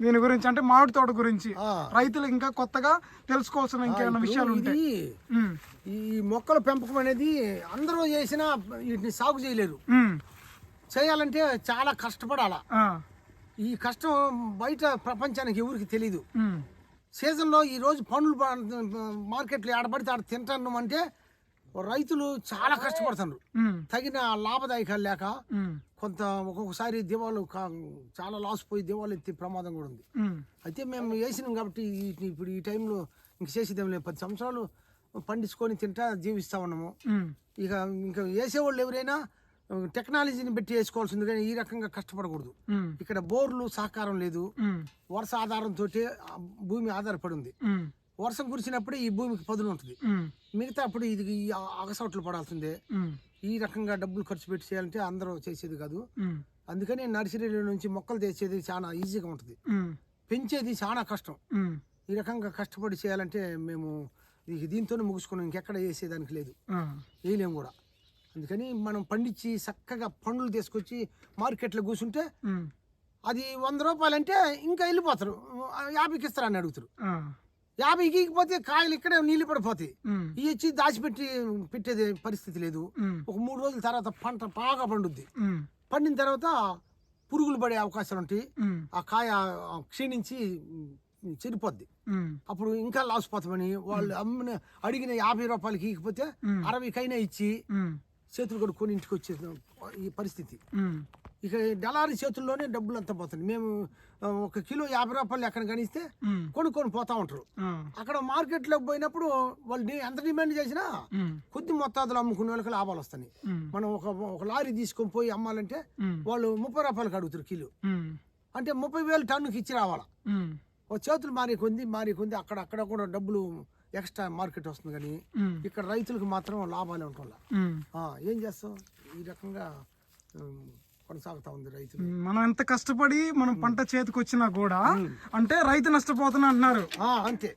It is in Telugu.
దీని గురించి అంటే మామిడి తోట గురించి. రైతులు ఇంకా కొత్తగా తెలుసుకోవాల్సిన ఇంకేమైనా విషయాలు ఉంటాయి ఈ మొక్కల పెంపకం అనేది అందరూ చేసినా వీటిని సాగు చేయలేరు. ఉమ్, చేయాలంటే చాలా కష్టపడాలా. ఈ కష్టం బయట ప్రపంచానికి ఎవరికి తెలియదు ఉమ్, సీజన్లో ఈ రోజు పండ్లు మార్కెట్లో ఆడబడితే ఆడ తింటాను అంటే రైతులు చాలా కష్టపడుతున్నారు. తగిన లాభదాయకాలు లేక కొంత ఒక్కొక్కసారి దివాలు చాలా లాస్ పోయి దివాలు ఎత్తే ప్రమాదం కూడా ఉంది. అయితే మేము వేసినాం కాబట్టి ఇప్పుడు ఈ టైంలో ఇంక చేసేదేం లేదు. పది సంవత్సరాలు పండించుకొని తింటా జీవిస్తా ఉన్నాము. ఇక ఇంకా వేసేవాళ్ళు ఎవరైనా టెక్నాలజీని పెట్టి వేసుకోవాల్సింది కానీ ఈ రకంగా కష్టపడకూడదు. ఇక్కడ బోర్లు సహకారం లేదు. వర్ష ఆధారంతో భూమి ఆధారపడి ఉంది. వర్షం కురిసినప్పుడే ఈ భూమికి పదును ఉంటుంది. మిగతా అప్పుడు ఇది ఈ అగసొట్లు పడాల్సిందే. ఈ రకంగా డబ్బులు ఖర్చు పెట్టి చేయాలంటే అందరూ చేసేది కాదు. అందుకని నర్సరీల నుంచి మొక్కలు తెచ్చేది చాలా ఈజీగా ఉంటుంది. పెంచేది చాలా కష్టం. ఈ రకంగా కష్టపడి చేయాలంటే మేము దీంతోనే ముగుసుకున్నాం ఇంకెక్కడ చేసేదానికి లేదు. వేయలేము కూడా. అందుకని మనం పండించి చక్కగా పండ్లు తీసుకొచ్చి మార్కెట్లో కూర్చుంటే అది వంద రూపాయలు అంటే ఇంకా వెళ్ళిపోతారు. యాభైకి ఇస్తారని అడుగుతారు. ఆ, యాభైకి ఇకపోతే కాయలు ఇక్కడే నీళ్ళు పడిపోతాయి. ఇవి వచ్చి దాచిపెట్టి పెట్టేది పరిస్థితి లేదు. ఒక మూడు రోజుల తర్వాత పంట బాగా పండుద్ది. పండిన తర్వాత పురుగులు పడే అవకాశాలు ఉంటాయి. ఆ కాయ క్షీణించి చెడిపోద్ది. అప్పుడు ఇంకా లాస్ పోతామని వాళ్ళు అమ్మిన అడిగిన యాభై రూపాయలకి ఇకపోతే. అరవైకైనా ఇచ్చి చేతులు కడుక్కొని ఇంటికి వచ్చే ఈ పరిస్థితి. ఇక డలారీ చేతుల్లోనే డబ్బులు అంతా పోతుంది. మేము ఒక కిలో యాభై రూపాయలు ఎక్కడ ఉమ్, కొనుక్కొని పోతా ఉంటారు. అక్కడ మార్కెట్లోకి పోయినప్పుడు వాళ్ళు ఎంత డిమాండ్ చేసినా కొద్ది మొత్తాదులు అమ్ముకునే వాళ్ళకి లాభాలు వస్తాయి. మనం ఒక ఒక లారీ తీసుకొని పోయి అమ్మాలంటే వాళ్ళు ముప్పై రూపాయలకి అడుగుతారు కిలో. అంటే ముప్పై వేలు టన్నుకి ఇచ్చి రావాలా. చేతులు మారి కొంది మారి కొంది అక్కడ అక్కడ కూడా డబ్బులు ఎక్స్ట్రా మార్కెట్ వస్తుంది కానీ ఇక్కడ రైతులకు మాత్రం లాభాలే ఉమ్. ఏం చేస్తాం? ఈ రకంగా కొనసాగుతా ఉంది రైతులు. మనం ఎంత కష్టపడి మనం పంట చేతికి వచ్చినా కూడా అంటే రైతు నష్టపోతున్నా అంటున్నారు. ఆ, అంతే.